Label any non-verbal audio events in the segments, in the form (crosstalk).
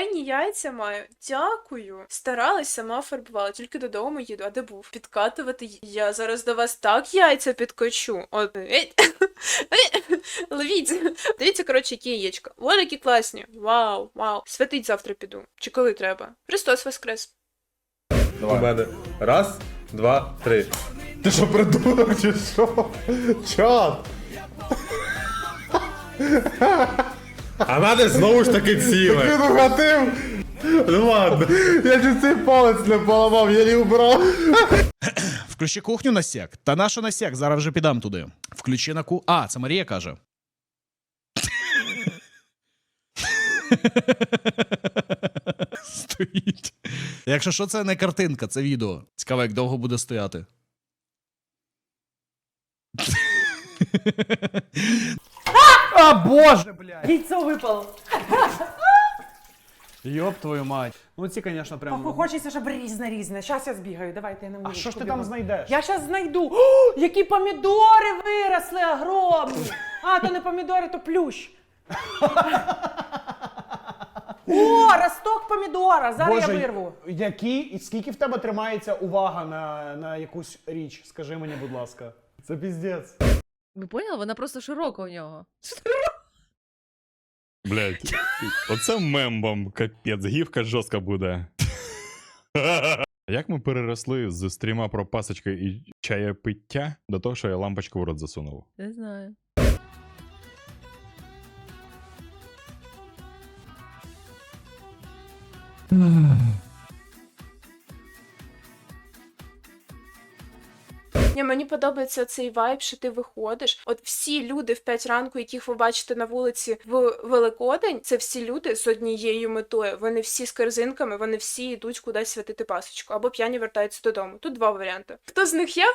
файні яйця маю. Дякую. Старалась, сама фарбувала, тільки додому їду, а де був? Підкатувати. Я зараз до вас так яйця підкочу. От. (laughs) Ловіть. Дивіться, коротше, які яєчка. Вон які класні. Вау, вау. Святить завтра піду. Чи коли треба? Христос Воскрес. У мене. Раз, два, три. Ти що придурок чи що? Чат? А мене знову ж таки ціле. Ти догатив? Ну ладно, я чуть цей палець не поламав, я не убрав. Включи кухню на сяк. Та нашу на сяк, зараз вже підам туди. Включи на ку. А, це Марія каже. Стоїть. Якщо що, це не картинка, це відео. Цікаво, як довго буде стояти. А, боже, блядь! Яйцо випало. Йоп твою мать. Ну ці, конечно, Ох, прям. Хочеться, щоб різне різне. Щас я збігаю, давайте я не А що ж ти там знайдеш? Я щас знайду. О, які помідори виросли огромні. А, то не помідори, то плющ. О, росток помідора. Зараз я вирву. які і скільки в тебе тримається увага на, на якусь річ? Скажи мені, будь ласка. Це піздець. Ви поняли? Вона просто широка у нього. (laughs) Блять, оце мембом капець, гівка жорстка буде. Як ми переросли з стріма про пасочки і чаєпиття до того, що я лампочку в рот засунув? Не знаю. Ні, мені подобається цей вайб, що ти виходиш. От всі люди в 5 ранку, яких ви бачите на вулиці в Великодень, це всі люди з однією метою. Вони всі з корзинками, вони всі йдуть кудись святити пасочку, або п'яні вертаються додому. Тут два варіанти. Хто з них я?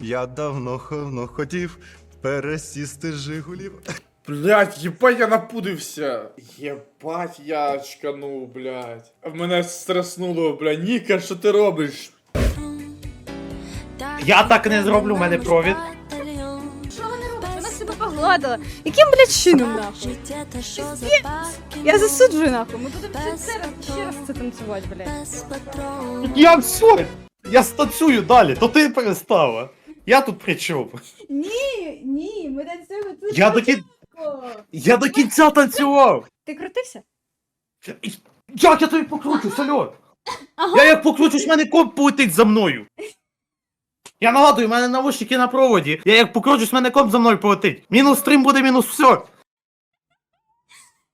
Я давно давно хотів пересісти Жигулів. (laughs) Блять, єбать, я напудився. Єбать, я чканув, блять. Мене стреснуло, бля. Ніка, що ти робиш? Я так не зроблю, в мене провід. Вона себе погладила. Яким, блядь, чином, нахуй? Я засуджую, нахуй. Ми будемо ще раз, ще раз це танцювати, блядь. Я все, я станцюю далі, то ти перестала. Я тут при чому? Ні, ні, ми танцюємо тут. Я до кін... Я до кінця танцював. Ти крутився? Як я тобі покручусь, алло? Я як покручусь, в мене комп полетить за мною. Я нагадую, в мене навушники на проводі. Я як покручусь, в мене комп за мною полетить. Мінус стрім буде мінус все.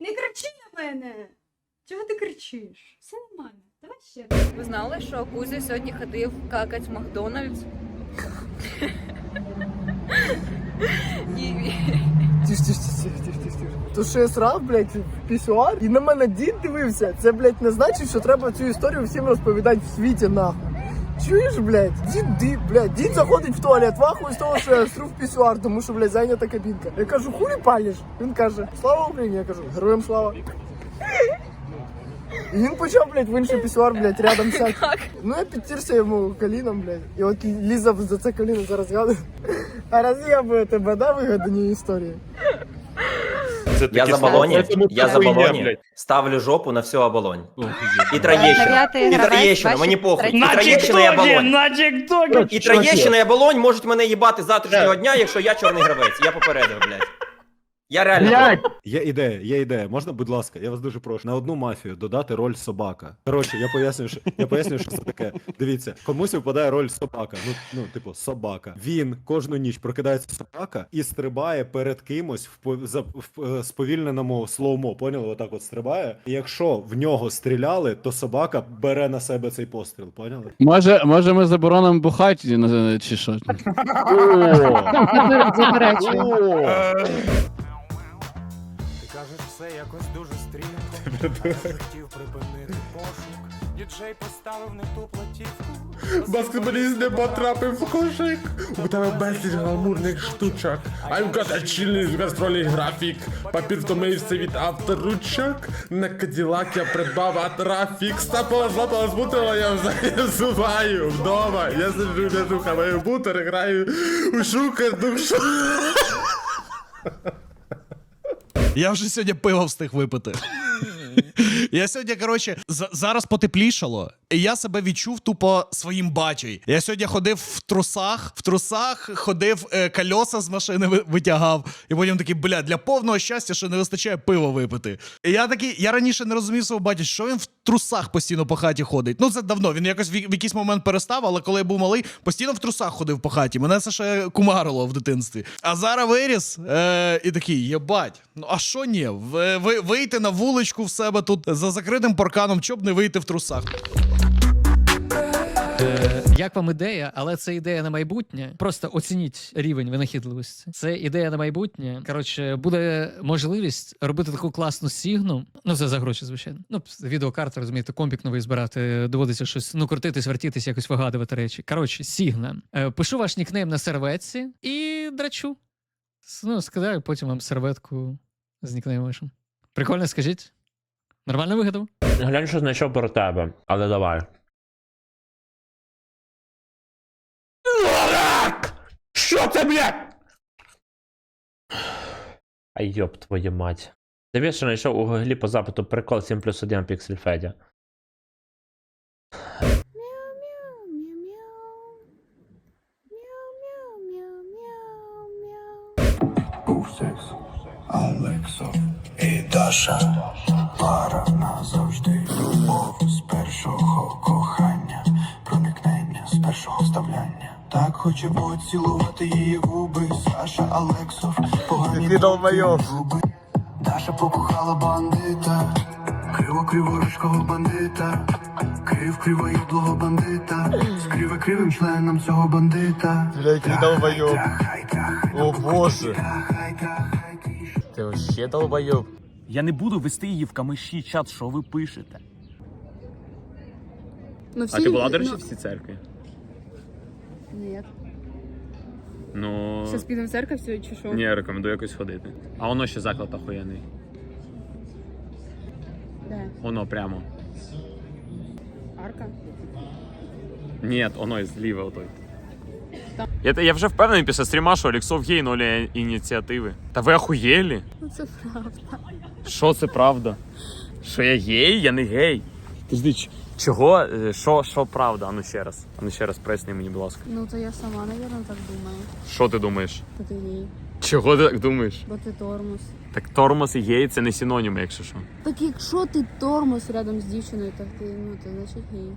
Не кричи на мене. Чого ти кричиш? Все нормально. Давай ще. Ви знали, що Кузя сьогодні ходив какать в Макдональдс? І... Тиш, тиш, тиш, тиш, тиш, тиш, тиш. То що я срав, блядь, в пісюар, і на мене дід дивився. Це, блядь, не значить, що треба цю історію всім розповідати в світі, нахуй. Чуєш, блядь? Дід, дід, блядь, дід заходить в туалет, вахує з того, що я сру в пісюар, тому що, блядь, зайнята кабінка. Я кажу, хулі палиш? Він каже, слава Україні, я кажу, героям слава. І він почав, блядь, в інший пісюар, блядь, рядом сяти. Ну я підтірся йому коліном, блядь. І от Ліза за це коліно зараз згадує. А роз'єбує тебе, да, вигадані історії? Я за балоні, я за балоні ставлю жопу на всю оболонь. І Троєщину. І Троєщину, мені похуй. І Троєщина і оболонь. на тіктокі. І Троєщина і оболонь можуть мене їбати з завтрашнього дня, якщо я чорний гравець. Я попередив, блядь. Я реально. Є ідея, є ідея. Можна, будь ласка, я вас дуже прошу. На одну мафію додати роль собака. Коротше, я поясню, що я поясню, що це таке. Дивіться, комусь випадає роль собака. Ну, ну, типу, собака. Він кожну ніч прокидається собака і стрибає перед кимось в, по- за, в е, сповільненому слоумо. Поняли? Отак от стрибає. І якщо в нього стріляли, то собака бере на себе цей постріл. Поняли? Може, може ми заборонимо бухати на- чи що? Все якось дуже стрімко. (laughs) Хотів припинити пошук. Діджей поставив не ту платівку. Баскетболіст не потрапив в кошик. У тебе безліч гламурних штучок. I've got a chilling гастрольний графік. Папір втомився від авторучок. На Каділак я придбав атрафік. Стапала злапала з бутила, я взагалі зуваю вдома. Я сиджу, держу хаваю бутер, граю у шукер душу. (laughs) Я вже сьогодні пиво встиг випити. (laughs) Я сьогодні, коротше, зараз потеплішало, і я себе відчув тупо своїм бачою. Я сьогодні ходив в трусах, в трусах ходив, е, кольоса з машини витягав, і потім такий, бля, для повного щастя, що не вистачає пива випити. І я такий, я раніше не розумів свого батя, що він в трусах постійно по хаті ходить. Ну, це давно. Він якось в, в якийсь момент перестав, але коли я був малий, постійно в трусах ходив по хаті. Мене це ще кумарило в дитинстві. А зараз виріс е, і такий, єбать. Ну а що ні? В, ви, вийти на вуличку в себе тут за закритим парканом, щоб не вийти в трусах. Е, Як вам ідея, але це ідея на майбутнє. Просто оцініть рівень винахідливості. Це ідея на майбутнє. Коротше, буде можливість робити таку класну сігну. Ну, це за гроші, звичайно. Ну, відеокарта, розумієте, компік новий збирати. Доводиться щось ну крутитись, вертітись, якось вигадувати речі. Коротше, сігна. Е, Пишу ваш нікнейм на серветці і драчу. Ну, скидаю потім вам серветку з нікнеймом. Прикольно, скажіть? Нормально вигадав? Глянь, що знайшов про тебе, але давай. Що це, блядь? Ай йоп твою мать. Дивись, що знайшов у гуглі по запиту прикол 7 плюс 1 піксель Федя. Був секс, Алексо і Даша. Пара назавжди. Любов з першого кохання, проникнення з першого вставляння. Так хоче поцілувати її губи. Саша Алексов, погані губи. Даша покохала бандита, криво криворучкого бандита, крив кривоїблого бандита, з криво кривим членом цього бандита. Блять, не долбойоб. О боже. Ти вообще долбойоб. Я не буду вести її в камиші чат, що ви пишете. Ну, всі, а ти була, до речі, в цій церкві? Ні. Ну. Зараз підемо в церкву все, чи що? Ні, рекомендую якось ходити. А воно ще заклад охуєнний. Де? Воно прямо. Арка? Ні, воно зліва отой. Я, я вже впевнений після стріма, що Олексов гей нолі ініціативи. Та ви охуєлі? Ну це правда. Що це правда? Що я гей? Я не гей. Ч- чого? Е, Що, що правда? Ану ще раз. Ану ще раз пресни мені, будь ласка. Ну то я сама, напевно, так думаю. Що ти думаєш? Що ти гей. Чого ти так думаєш? Бо ти тормоз. Так тормоз і гей це не синоніми, якщо що. Так якщо ти тормоз рядом з дівчиною, так ти, ну, ти значить гей.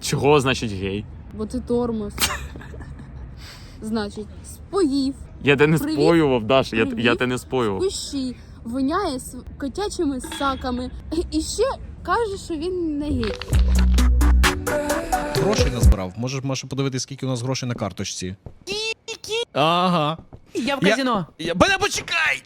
Чого значить гей? Бо ти тормоз. (laughs) Значить, споїв, Я те не Привіт. споював, Даша, я, я те не споював. кущі, воняє з котячими саками. І ще каже, що він не гей. Грошей назбирав. Можеш, можеш подивитися, скільки у нас грошей на карточці. Ага. Я в Я- казино. Я... Мене почекай!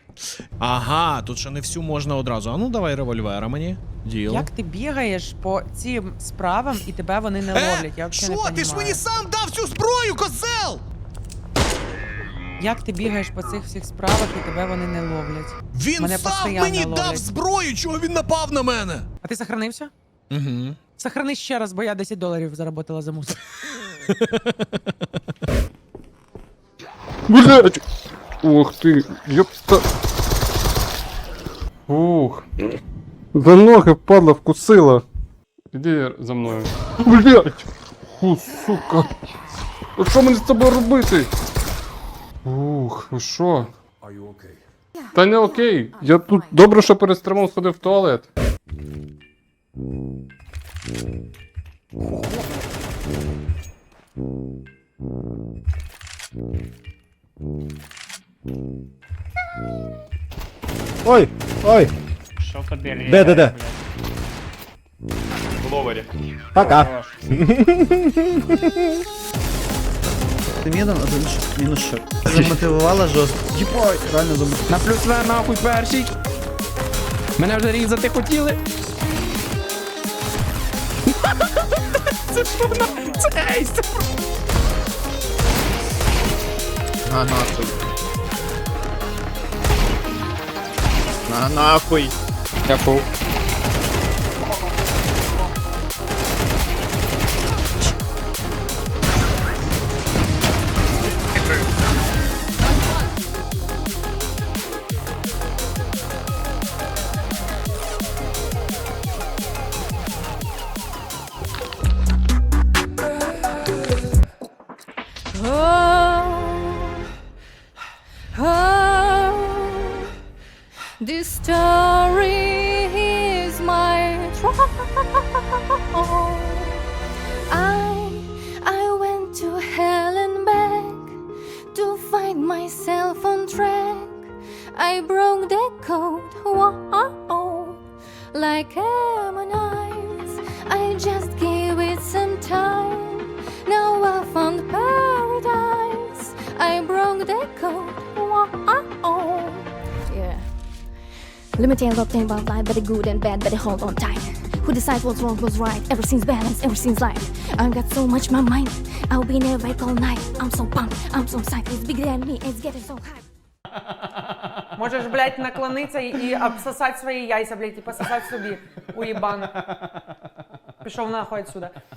Ага, тут ще не всю можна одразу. А ну давай револьвера мені. Діл. Як ти бігаєш по цим справам і тебе вони не ловлять? Я Е, що? не Ти ж мені сам дав цю зброю, козел! Як ти бігаєш по цих всіх справах і тебе вони не ловлять? Він Мене сам мені ловлять. дав зброю, чого він напав на мене? А ти сохранився? Угу. Сохрани ще раз, бо я 10 доларів заработала за мусор. Блять! Ух ти, ёпста. Ух. За ноги падла вкусила. Іди за мною. Блять! Фу, сука. А що мені з тобою робити? Ух, ну що? Та не окей. Я тут добре, що перед стримом сходив в туалет. Ой, ой. Де, де, де? Пока. (laughs) Ти мінус, мінус що? Замотивувала жорстко. Єбать, реально замотивувала. На плюс на нахуй перший. Мене вже різати хотіли. Це що на... Це ейс! На нахуй. На нахуй. Дякую. Myself on track. I broke the code, whoa, like Ammonites. I just gave it some time. Now I found paradise. I broke the code, whoa, yeah. Let me tell you about life, better good and bad, better hold on tight Who decides what's wrong, what's right? Everything's balanced, everything's light. I've got so much my mind. I'll be in awake all night. I'm so pumped, I'm so psyched. It's bigger than me, it's getting so high. (laughs) Можеш, блядь, наклонитися і, і обсосати свої яйця, блядь, і пососати собі, уїбан. Пішов нахуй отсюда.